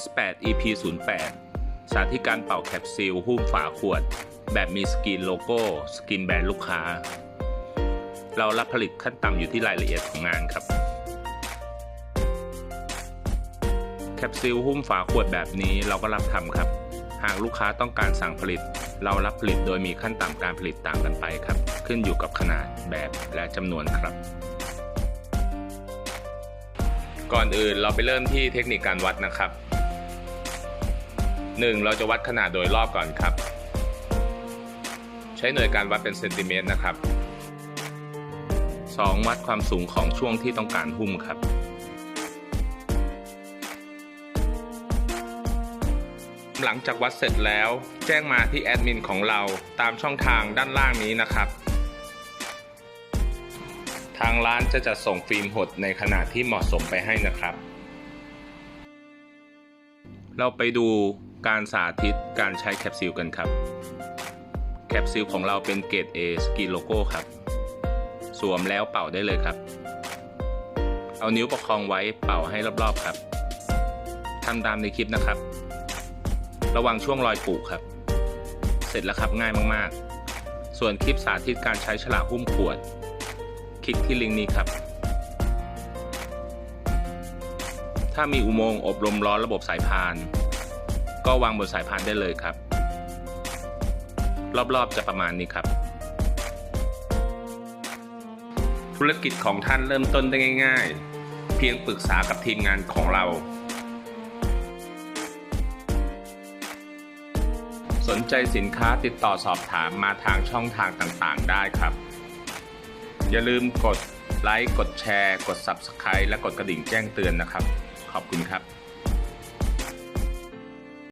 S8 EP 08 สาธิตการเป่าแคปซิลหุ้มฝาขวด แบบมีสกรีนโลโก้ สกรีนแบรนด์ลูกค้า เรารับผลิตขั้นต่ำอยู่ที่รายละเอียดของงานครับ แคปซิลหุ้มฝาขวดแบบนี้เราก็รับทำครับ หากลูกค้าต้องการสั่งผลิต เรารับผลิตโดยมีขั้นต่ำการผลิตต่างกันไปครับ ขึ้นอยู่กับขนาดแบบและจำนวนครับก่อนอื่นเราไปเริ่มที่เทคนิคการวัดนะครับ 1. เราจะวัดขนาดโดยรอบก่อนครับ ใช้หน่วยการวัดเป็นเซนติเมตรนะครับ 2. วัดความสูงของช่วงที่ต้องการหุ้มครับ หลังจากวัดเสร็จแล้ว แจ้งมาที่แอดมินของเราตามช่องทางด้านล่างนี้นะครับทางร้านจะจัดส่งฟิล์มหดในขนาดที่เหมาะสมไปให้นะครับ เราไปดู การสาธิตการใช้แคปซิลกันครับ แคปซิลของเราเป็นเกรด A สกีโลโก้ครับ สวมแล้วเป่าได้เลยครับ เอานิ้วประคองไว้เป่าให้รอบๆครับทำตามในคลิปนะครับ ระวังช่วงรอยปูครับ เสร็จแล้วครับง่ายมากๆ ส่วนคลิปสาธิตการใช้ฉลากหุ้มขวด คลิกที่ลิงก์นี้ครับถ้ามีอุโมงค์อบรมร้อนระบบสายพาน ก็วางบนสายพานได้เลยครับ รอบๆจะประมาณนี้ครับ ธุรกิจของท่านเริ่มต้นได้ง่าย ๆ เพียงปรึกษากับทีมงานของเรา สนใจสินค้าติดต่อสอบถามมาทางช่องทางต่างๆ ได้ครับ อย่าลืมกดไลค์ กดแชร์ กด Subscribe และกดกระดิ่งแจ้งเตือนนะครับ ขอบคุณครับ